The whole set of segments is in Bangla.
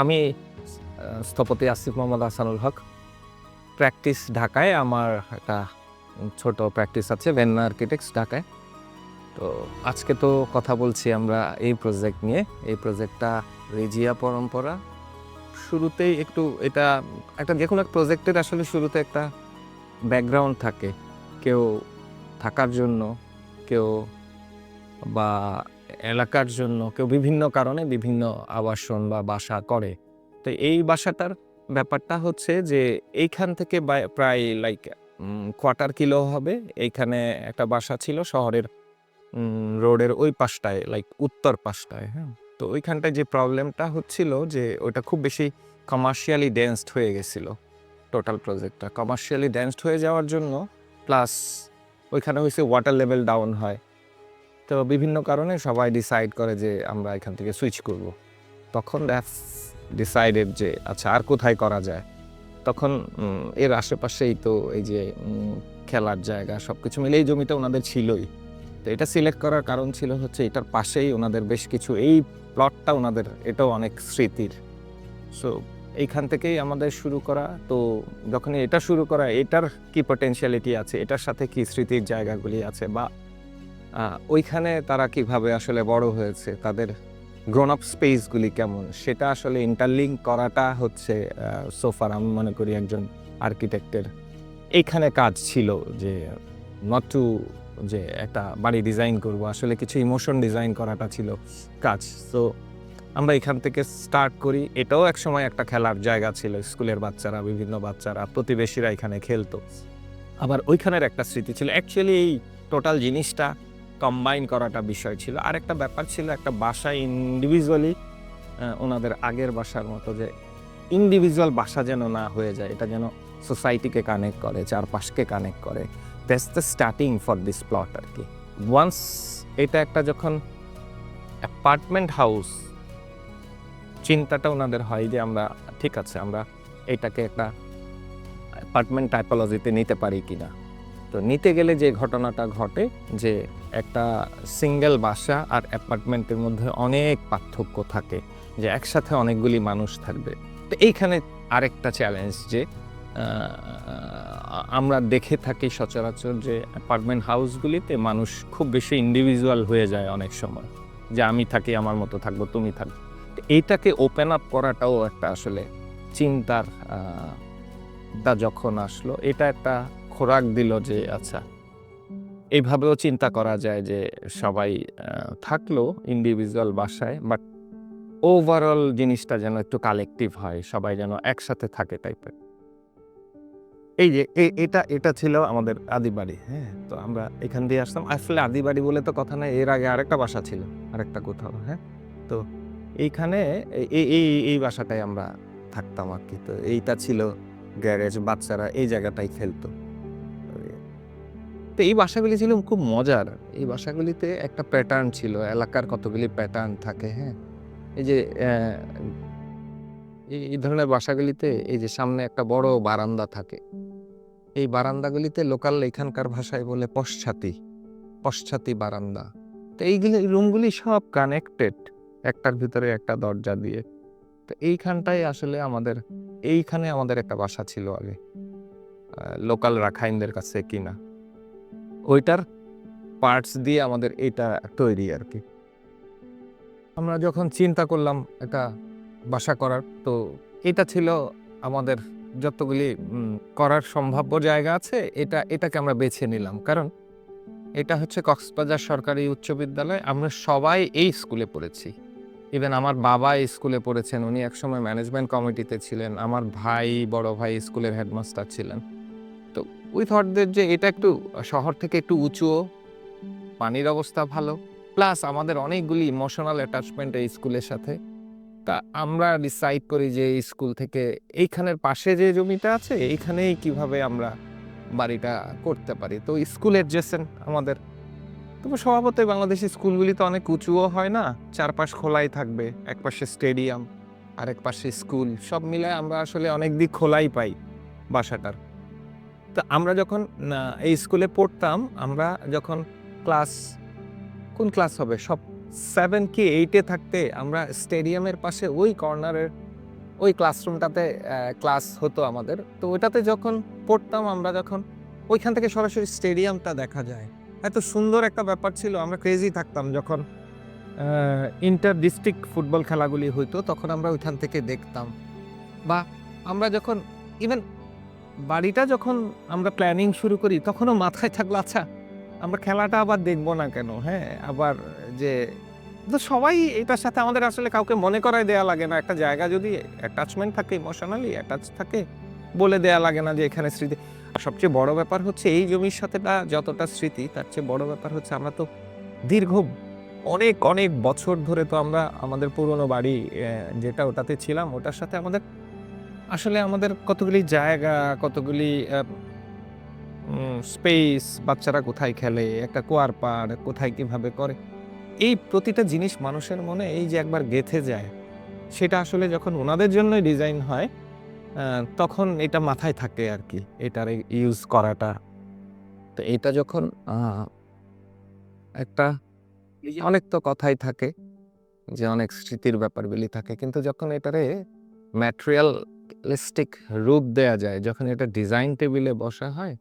আমি স্থপতি আসিফ মোহাম্মদ হাসানুল হক। প্র্যাকটিস ঢাকায়, আমার একটা ছোট প্র্যাকটিস আছে ভেন্না আর্কিটেক্টস ঢাকায়। তো আজকে তো কথা বলছি আমরা এই প্রজেক্ট নিয়ে। এই প্রজেক্টটা রেজিয়া পরম্পরা। শুরুতেই একটু এটা, একটা যে কোনো এক প্রজেক্টের আসলে শুরুতে একটা ব্যাকগ্রাউন্ড থাকে। কেউ থাকার জন্য, কেউ বা এলাকার জন্য কেউ বিভিন্ন কারণে বিভিন্ন আবাসন বা বাসা করে। তো এই বাসাটার ব্যাপারটা হচ্ছে যে এইখান থেকে প্রায় লাইক কোয়ার্টার কিলো হবে। এইখানে একটা বাসা ছিল শহরের রোডের ওই পাশটায় লাইক উত্তর পাশটায় হ্যাঁ। তো ওইখানটায় যে প্রবলেমটা হচ্ছিল যে ওইটা খুব বেশি কমার্শিয়ালি ডেন্সড হয়ে গেছিল টোটাল প্রজেক্টটা কমার্শিয়ালি ডেন্সড হয়ে যাওয়ার জন্য প্লাস ওইখানে হয়েছে ওয়াটার লেভেল ডাউন হয়। তো বিভিন্ন কারণে সবাই ডিসাইড করে যে আমরা এখান থেকে সুইচ করব। তখন দ্যাটস ডিসাইডেড যে আচ্ছা আর কোথায় করা যায়? তখন এর আশেপাশেই তো এই যে খেলার জায়গা সব কিছু মিলে এই জমিটা ওনাদের ছিলই। তো এটা সিলেক্ট করার কারণ ছিল হচ্ছে এটার পাশেই ওনাদের বেশ কিছু, এই প্লটটা ওনাদের, এটাও অনেক স্মৃতির। সো এইখান থেকেই আমাদের শুরু করা। তো যখন এটা শুরু করা, এটার কি পটেনশিয়ালিটি আছে? এটার সাথে কি স্মৃতির জায়গাগুলি আছে? বা ওইখানে তারা কীভাবে আসলে বড় হয়েছে, তাদের গ্রোন আপ স্পেসগুলি কেমন? সেটা আসলে ইন্টারলিঙ্ক করাটা হচ্ছে সোফার আমি মনে করি একজন আর্কিটেক্টের এইখানে কাজ ছিল যে নট টু যে একটা বাড়ি ডিজাইন করব, আসলে কিছু ইমোশন ডিজাইন করাটা ছিল কাজ। তো আমরা এখান থেকে স্টার্ট করি। এটাও এক সময় একটা খেলার জায়গা ছিল, স্কুলের বাচ্চারা, বিভিন্ন বাচ্চারা, প্রতিবেশীরা এখানে খেলতো। আবার ওইখানের একটা স্মৃতি ছিল। অ্যাকচুয়ালি এই টোটাল জিনিসটা কম্বাইন করাটা বিষয় ছিল। আর একটা ব্যাপার ছিল একটা বাসা ইন্ডিভিজুয়ালি ওনাদের আগের বাসার মতো যে ইন্ডিভিজুয়াল বাসা যেন না হয়ে যায়, এটা যেন সোসাইটিকে কানেক্ট করে, চারপাশকে কানেক্ট করে। That's the starting for this plot আর কি ওয়ান্স এটা একটা যখন অ্যাপার্টমেন্ট হাউস চিন্তাটা ওনাদের হয় যে আমরা, ঠিক আছে, আমরা এটাকে একটা অ্যাপার্টমেন্ট টাইপোলজিতে নিতে পারি কিনা। তো নিতে গেলে যে ঘটনাটা ঘটে যে একটা সিঙ্গেল বাসা আর অ্যাপার্টমেন্টের মধ্যে অনেক পার্থক্য থাকে যে একসাথে অনেকগুলি মানুষ থাকবে। তো এইখানে আরেকটা চ্যালেঞ্জ যে আমরা দেখে থাকি সচরাচর যে অ্যাপার্টমেন্ট হাউসগুলিতে মানুষ খুব বেশি ইন্ডিভিজুয়াল হয়ে যায় অনেক সময়। যে আমি থাকি, আমার মতো থাকব, তুমি থাকব। তো এইটাকে ওপেন আপ করাটাও একটা আসলে চিন্তার টা যখন আসলো, এটা একটা খোরাক দিল যে আচ্ছা। এইভাবেও চিন্তা করা যায় যে, সবাই থাকল ইন্ডিভিজুয়াল বাসায় বাট ওভারঅল জিনিসটা যেন একটু কালেকটিভ হয়, সবাই যেন একসাথে থাকে টাইপের এই যে এটা এটা ছিল আমাদের আদিবাড়ি হ্যাঁ? তো আমরা এখান দিয়ে আসতাম। আসলে আদিবাড়ি বলে তো কথা নাই, এর আগে আরেকটা বাসা ছিল, আরেকটা কোথাও হ্যাঁ? তো এইখানে এই এই- এই বাসাটায় আমরা থাকতাম আর কি। তো এইটা ছিল গ্যারেজ, বাচ্চারা এই জায়গাটাই খেলতো। তো এই বাসাগুলি ছিল খুব মজার। এই বাসাগুলিতে একটা প্যাটার্ন ছিল, এলাকার কতগুলি প্যাটার্ন থাকে হ্যাঁ? এই যে এই- ধরনের বাসাগুলিতে এই যে সামনে একটা বড় বারান্দা থাকে। এই বারান্দাগুলিতে লোকাল এখানকার ভাষায় বলে পশ্চাতি পশ্চাতি বারান্দা। তো এইগুলি রুমগুলি সব কানেক্টেড একটার ভিতরে একটা দরজা দিয়ে। তো এইখানটাই আসলে আমাদের, এইখানে আমাদের একটা বাসা ছিল আগে। লোকাল রাখাইনদের কাছে কিনা। ওইটার পার্টস দিয়ে আমাদের এটা তৈরি আর কি। আমরা যখন চিন্তা করলাম একটা বাসা করার, তো এটা ছিল আমাদের যতগুলি করার সম্ভাব্য জায়গা আছে, এটা, এটাকে আমরা বেছে নিলাম। কারণ এটা হচ্ছে কক্সবাজার সরকারি উচ্চ বিদ্যালয়, আমরা সবাই এই স্কুলে পড়েছি। ইভেন আমার বাবা স্কুলে পড়েছেন, উনি একসময় ম্যানেজমেন্ট কমিটিতে ছিলেন, আমার ভাই, বড় ভাই স্কুলের হেডমাস্টার ছিলেন। উই থটদের যে এটা একটু শহর থেকে একটু উঁচুও, পানির অবস্থা ভালো। প্লাস আমাদের অনেকগুলি ইমোশনাল অ্যাটাচমেন্ট এই স্কুলের সাথে। তা আমরা ডিসাইড করি যে এই স্কুল থেকে এইখানের পাশে যে জমিটা আছে, এইখানেই কীভাবে আমরা বাড়িটা করতে পারি। তো স্কুল অ্যাডজেসেন্ট আমাদের। তবে স্বভাবতই বাংলাদেশি স্কুলগুলি তো অনেক উঁচুও হয় না, চারপাশ খোলাই থাকবে এক পাশে স্টেডিয়াম আরেক পাশে স্কুল সব মিলে আমরা আসলে অনেক দিক খোলাই পাই বাসাটার। তো আমরা যখন এই স্কুলে পড়তাম, আমরা যখন ক্লাস, কোন ক্লাস হবে? সব সেভেন কি এইটে থাকতে আমরা স্টেডিয়ামের পাশে ওই কর্নারের ওই ক্লাসরুমটাতে ক্লাস হতো আমাদের। তো ওইটাতে যখন পড়তাম আমরা যখন, ওইখান থেকে সরাসরি স্টেডিয়ামটা দেখা যায়। এত সুন্দর একটা ব্যাপার ছিল, আমরা ক্রেজি থাকতাম যখন ইন্টার ডিস্ট্রিক্ট ফুটবল খেলাগুলি হইতো, তখন আমরা ওইখান থেকে দেখতাম। বা আমরা যখন ইভেন বাড়িটা যখন আমরা প্ল্যানিং শুরু করি, তখনও মাথায় থাকল আচ্ছা আমরা খেলাটা আবার দেখব না কেন? হ্যাঁ আবার যে, তো সবাই এটার সাথে আমাদের আসলে কাউকে মনে করায় দেয়া লাগে না। একটা জায়গা যদি অ্যাটাচমেন্ট থাকে ইমোশনালি অ্যাটাচ থাকে, বলে দেয়া লাগে না যে, এখানে স্মৃতি সবচেয়ে বড় ব্যাপার হচ্ছে এই জমির সাথে যতটা স্মৃতি, তার চেয়ে বড় ব্যাপার হচ্ছে আমরা তো দীর্ঘ অনেক অনেক বছর ধরে তো আমরা আমাদের পুরনো বাড়ি যেটা ওটাতে ছিলাম, ওটার সাথে আমাদের আসলে আমাদের কতগুলি জায়গা, কতগুলি স্পেস বাচ্চারা কোথায় খেলে, একটা কুয়ার পাড় কোথায় কীভাবে করে, এই প্রতিটা জিনিস মানুষের মনে এই যে একবার গেথে যায়, সেটা আসলে যখন ওনাদের জন্যই ডিজাইন হয় তখন এটা মাথায় থাকে আর কি, এটার ইউজ করাটা। তো এটা যখন একটা অনেক তো কথাই থাকে, যে অনেক স্মৃতির ব্যাপারগুলি থাকে, কিন্তু যখন এটারে ম্যাটেরিয়ালিস্টিক রূপ দেয়া যায়, যখন এটা ডিজাইন টেবিলে বসা হয়,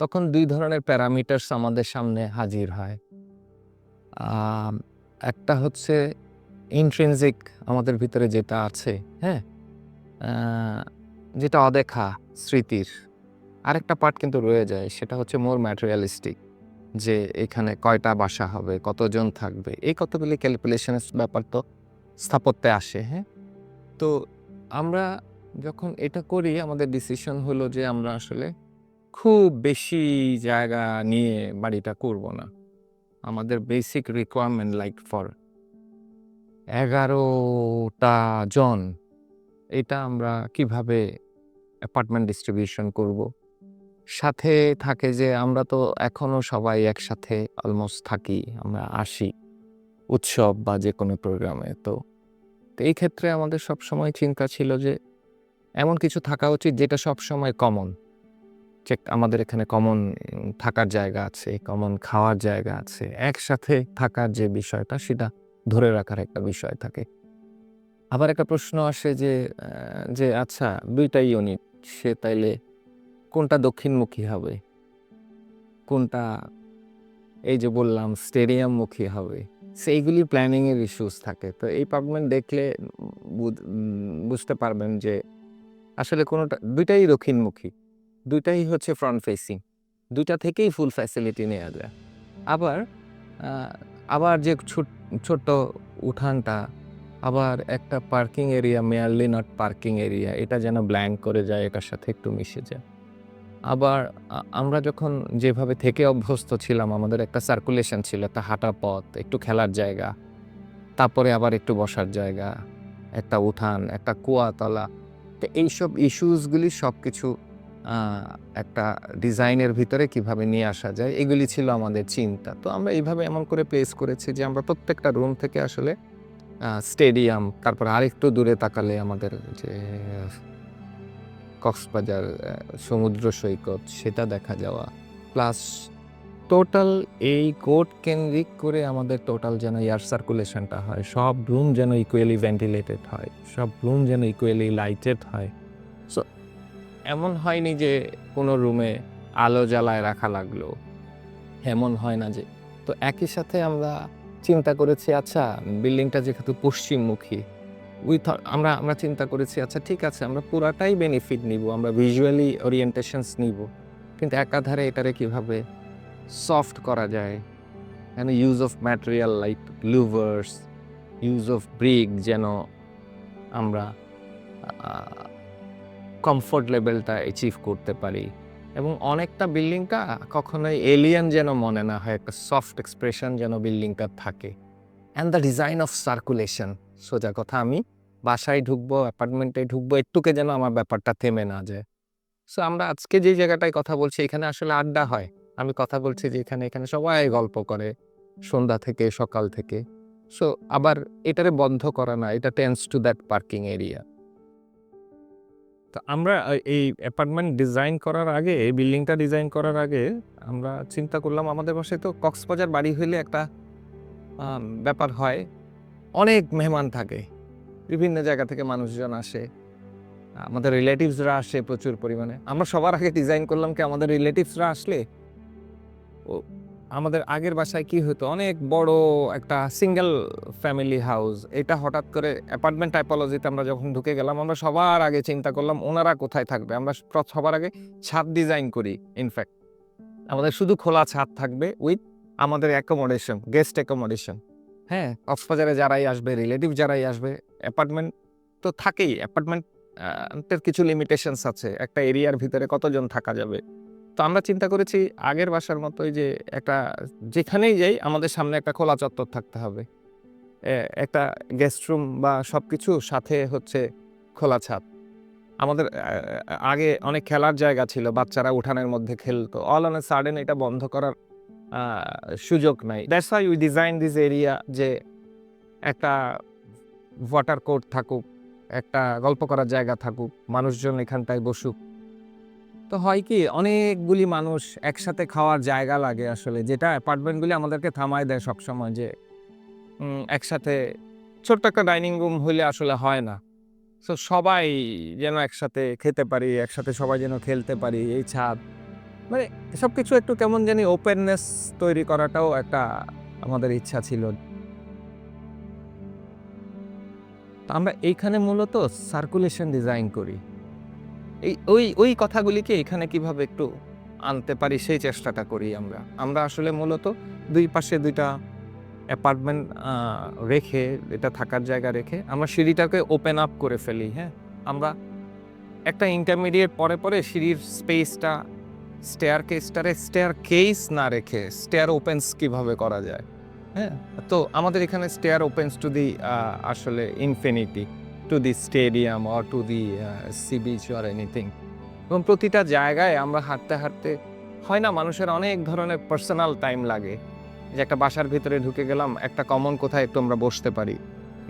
তখন দুই ধরনের প্যারামিটার্স আমাদের সামনে হাজির হয়। একটা হচ্ছে ইন্ট্রিনজিক আমাদের ভিতরে যেটা আছে হ্যাঁ? যেটা অদেখা স্মৃতির। আরেকটা পার্ট কিন্তু রয়ে যায়, সেটা হচ্ছে মোর ম্যাটেরিয়ালিস্টিক যে এখানে কয়টা বাসা হবে, কতজন থাকবে। এই কতগুলি ক্যালকুলেশনের ব্যাপার তো স্থাপত্যে আসে হ্যাঁ? তো আমরা যখন এটা করি, আমাদের ডিসিশন হলো যে আমরা আসলে খুব বেশি জায়গা নিয়ে বাড়িটা করব না। আমাদের বেসিক রিকোয়ারমেন্ট লাইক ফর এগারোটা জন, এটা আমরা কীভাবে অ্যাপার্টমেন্ট ডিস্ট্রিবিউশন করব? সাথে থাকে যে আমরা তো এখনও সবাই একসাথে অলমোস্ট থাকি, আমরা আসি উৎসব বা যে কোনো প্রোগ্রামে তো এই ক্ষেত্রে আমাদের সব সময় চিন্তা ছিল যে এমন কিছু থাকা উচিত যেটা সব সময় কমন যে আমাদের এখানে কমন থাকার জায়গা আছে কমন খাওয়ার জায়গা আছে, একসাথে থাকার যে বিষয়টা সেটা ধরে রাখার একটা বিষয় থাকে। আবার একটা প্রশ্ন আসে যে যে আচ্ছা দুইটা ইউনিট সে তাইলে কোনটা দক্ষিণমুখী হবে? কোনটা, এই যে বললাম স্টেডিয়ামমুখী হবে? সেইগুলি প্ল্যানিংয়ের ইস্যুস থাকে। তো এই পার্টমেন্ট দেখলে বুঝ- বুঝতে পারবেন যে আসলে কোনোটা, দুইটাই দক্ষিণমুখী। দুইটাই হচ্ছে ফ্রন্ট ফেসিং দুইটা থেকেই ফুল ফ্যাসিলিটি নেওয়া যায়। আবার আবার যে ছোট- ছোট্ট উঠানটা, আবার একটা parking area merely not parking area এটা যেন ব্ল্যাঙ্ক করে যায়, এটার সাথে একটু মিশে যায়। আবার আমরা যখন যেভাবে থেকে অভ্যস্ত ছিলাম, আমাদের একটা সার্কুলেশন ছিল, একটা হাঁটা পথ, একটু খেলার জায়গা, তারপরে আবার একটু বসার জায়গা, একটা উঠান, একটা কুয়াতলা তো এইসব ইস্যুসগুলি সব কিছু একটা ডিজাইনের ভিতরে কীভাবে নিয়ে আসা যায়, এগুলি ছিল আমাদের চিন্তা। তো আমরা এইভাবে এমন করে প্লেস করেছি যে আমরা প্রত্যেকটা রুম থেকে আসলে স্টেডিয়াম তারপর আরেকটু দূরে তাকালে আমাদের যে, কক্সবাজার সমুদ্র সৈকত, সেটা দেখা যাওয়া প্লাস টোটাল এই কোর্ট কেন্দ্রিক করে আমাদের টোটাল যেন এয়ার সার্কুলেশনটা হয়, সব রুম যেন ইকুয়ালি ভেন্টিলেটেড হয়, সব রুম যেন ইকুয়ালি লাইটেড হয়। সো এমন হয়নি যে কোনো রুমে আলো জ্বালায় রাখা লাগল। এমন হয় না যে, তো একই সাথে আমরা চিন্তা করেছি আচ্ছা বিল্ডিংটা যেহেতু পশ্চিমমুখী উইথ আমরা আমরা চিন্তা করেছি আচ্ছা ঠিক আছে, আমরা পুরাটাই বেনিফিট নিব, আমরা ভিজুয়ালি ওরিয়েন্টেশনস নিব, কিন্তু একাধারে এটারে কীভাবে সফট করা যায়। And use of material like louvers use of brick যেন আমরা কমফোর্ট লেভেলটা অ্যাচিভ করতে পারি। এবং অনেকটা বিল্ডিংটা কখনোই এলিয়ান যেন মনে না হয়, একটা সফট এক্সপ্রেশন যেন বিল্ডিংটা থাকে। And the design of circulation সোজা কথা, আমি বাসায় ঢুকবো অ্যাপার্টমেন্টে ঢুকবো, একটুকে যেন আমার ব্যাপারটা থেমে না যায়। সো আমরা আজকে যে জায়গাটায় কথা বলছি, এখানে আসলে আড্ডা হয়। আমি কথা বলছি যে এখানে এখানে সবাই গল্প করে সন্ধ্যা থেকে, সকাল থেকে। সো আবার এটারে বন্ধ করা না, এটা tends to that parking area তো আমরা এই অ্যাপার্টমেন্ট ডিজাইন করার আগে, এই বিল্ডিংটা ডিজাইন করার আগে আমরা চিন্তা করলাম, আমাদের বাসায় তো কক্সবাজার বাড়ি হইলে একটা ব্যাপার হয়। অনেক মেহমান থাকে, বিভিন্ন জায়গা থেকে মানুষজন আসে, আমাদের রিলেটিভসরা আসে প্রচুর পরিমাণে। আমরা সবার আগে ডিজাইন করলাম কি আমাদের রিলেটিভসরা আসলে আমাদের আগের বাসায় কি হতো? অনেক বড় একটা সিঙ্গেল ফ্যামিলি হাউস এটা হঠাৎ করে অ্যাপার্টমেন্ট টাইপোলজিতে আমরা যখন ঢুকে গেলাম, আমরা সবার আগে চিন্তা করলাম, ওনারা কোথায় থাকবে? আমরা সবার আগে ছাদ ডিজাইন করি ইনফ্যাক্ট আমাদের শুধু খোলা ছাদ থাকবে উইথ আমাদের অ্যাকোমোডেশন গেস্ট অ্যাকোমোডেশন হ্যাঁ কক্সবাজারে যারাই আসবে রিলেটিভ যারাই আসবে অ্যাপার্টমেন্ট তো থাকেই। অ্যাপার্টমেন্টের কিছু লিমিটেশনস আছে। একটা এরিয়ার ভিতরে কতজন থাকা যাবে? তো আমরা চিন্তা করেছি আগের বাসার মতোই যে একটা, যেখানেই যাই আমাদের সামনে একটা খোলা চত্বর থাকতে হবে। একটা গেস্ট রুম বা সব কিছু সাথে হচ্ছে খোলা ছাদ। আমাদের আগে অনেক খেলার জায়গা ছিল, বাচ্চারা উঠানের মধ্যে খেলতো। অল অন এ সাডেন এটা বন্ধ করার সুযোগ নাই। That's why we design this area যে একটা ওয়াটার কোর্ট থাকুক, একটা গল্প করার জায়গা থাকুক, মানুষজন এখানটায় বসুক। তো হয় কি, অনেকগুলি মানুষ একসাথে খাওয়ার জায়গা লাগে আসলে। যেটা অ্যাপার্টমেন্টগুলি আমাদেরকে থামায় দেয় সবসময় যে একসাথে ছোট্ট একটা ডাইনিং রুম হইলে আসলে হয় না। তো সবাই যেন একসাথে খেতে পারি, একসাথে সবাই যেন খেলতে পারি, এই ছাদ। মানে সব কিছু একটু কেমন জানি ওপেননেস তৈরি করাটাও একটা আমাদের ইচ্ছা ছিল। আমরা এইখানে মূলত সার্কুলেশন ডিজাইন করি। এই, ওই ওই কথাগুলিকে এখানে কীভাবে একটু আনতে পারি, সেই চেষ্টাটা করি আমরা। আমরা আসলে মূলত দুই পাশে দুইটা অ্যাপার্টমেন্ট রেখে, এটা থাকার জায়গা রেখে আমরা সিঁড়িটাকে ওপেন আপ করে ফেলি হ্যাঁ? আমরা একটা ইন্টারমিডিয়েট পরে পরে সিঁড়ির স্পেসটা স্টেয়ার কেসটারে স্টেয়ার কেস না রেখে স্টেয়ার ওপেন্স কীভাবে করা যায় হ্যাঁ? তো আমাদের এখানে স্টেয়ার ওপেন্স টু দি আসলে infinity. To the stadium or to the sea beach or anything এবং প্রতিটা জায়গায় আমরা হাঁটতে হাঁটতে হয় না, মানুষের অনেক ধরনের পার্সোনাল টাইম লাগে। যে একটা বাসার ভিতরে ঢুকে গেলাম, একটা কমন কোথায় একটু আমরা বসতে পারি,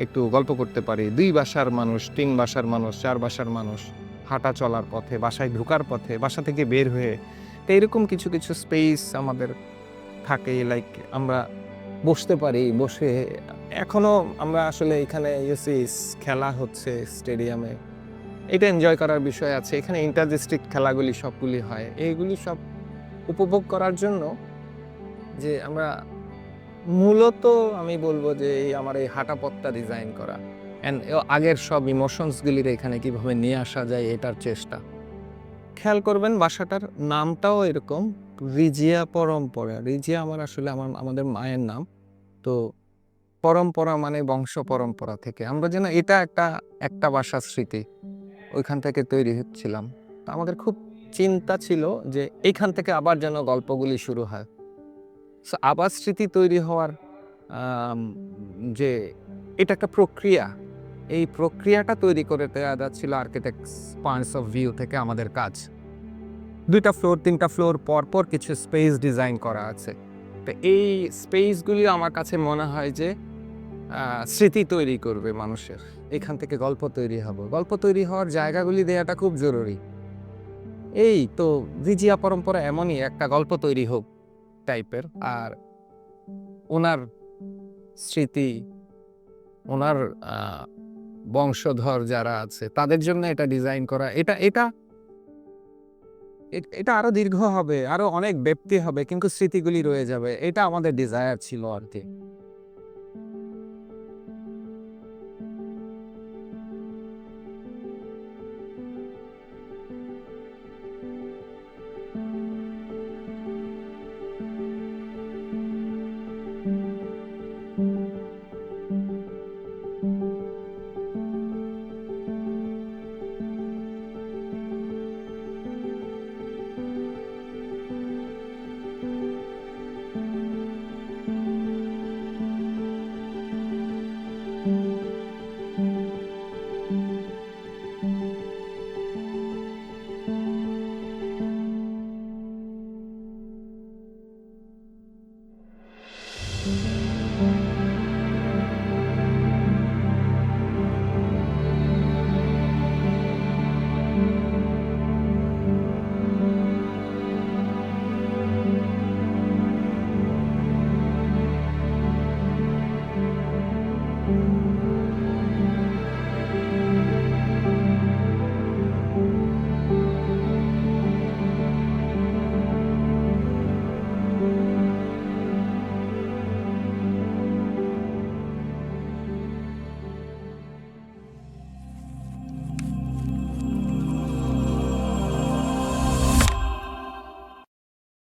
একটু গল্প করতে পারি। দুই বাসার মানুষ, তিন বাসার মানুষ, চার বাসার মানুষ, হাঁটা চলার পথে, বাসায় ঢুকার পথে, বাসা থেকে বের হয়ে, তো এরকম কিছু কিছু স্পেস আমাদের থাকে লাইক আমরা বসতে পারি, বসে এখনও আমরা আসলে এখানে ইউসি খেলা হচ্ছে স্টেডিয়ামে। এটা এনজয় করার বিষয় আছে। এখানে ইন্টার ডিস্ট্রিক্ট খেলাগুলি সবগুলি হয়। এইগুলি সব উপভোগ করার জন্য যে আমরা মূলত আমি বলব যে এই আমার এই হাঁটা পথটা ডিজাইন করা অ্যান্ড আগের সব ইমোশনসগুলির এখানে কীভাবে নিয়ে আসা যায় এটার চেষ্টা। খেয়াল করবেন বাসাটার নামটাও এরকম, রিজিয়া পরম্পরা। রিজিয়া আমার আসলে আমার, আমাদের মায়ের নাম। তো পরম্পরা মানে বংশ পরম্পরা থেকে। আমরা যেন এটা একটা একটা বাসার স্মৃতি ওইখান থেকে তৈরি হচ্ছিলাম। তো আমাদের খুব চিন্তা ছিল যে এইখান থেকে আবার যেন গল্পগুলি শুরু হয়। সো আবার স্মৃতি তৈরি হওয়ার যে এটা একটা প্রক্রিয়া। এই প্রক্রিয়াটা তৈরি করে দেওয়া যাচ্ছিল আর্কিটেক্ট পয়েন্টস অফ ভিউ থেকে আমাদের কাজ। দুইটা ফ্লোর তিনটা ফ্লোর পর পর কিছু স্পেস ডিজাইন করা আছে। তো এই স্পেসগুলি আমার কাছে মনে হয় যে স্মৃতি তৈরি করবে মানুষের। এখান থেকে গল্প তৈরি হবে। গল্প তৈরি হওয়ার জায়গাগুলি দেওয়াটা খুব জরুরি। এই তো রিজিয়া পরম্পরা এমনই একটা গল্প তৈরি হোক টাইপের, আর ওনার স্মৃতি, ওনার বংশধর যারা আছে, তাদের জন্য এটা ডিজাইন করা, এটা এটা এটা আরও দীর্ঘ হবে, আরও অনেক ব্যক্তি হবে, কিন্তু স্মৃতিগুলি রয়ে যাবে। এটা আমাদের ডিজায়ার ছিল আর কি।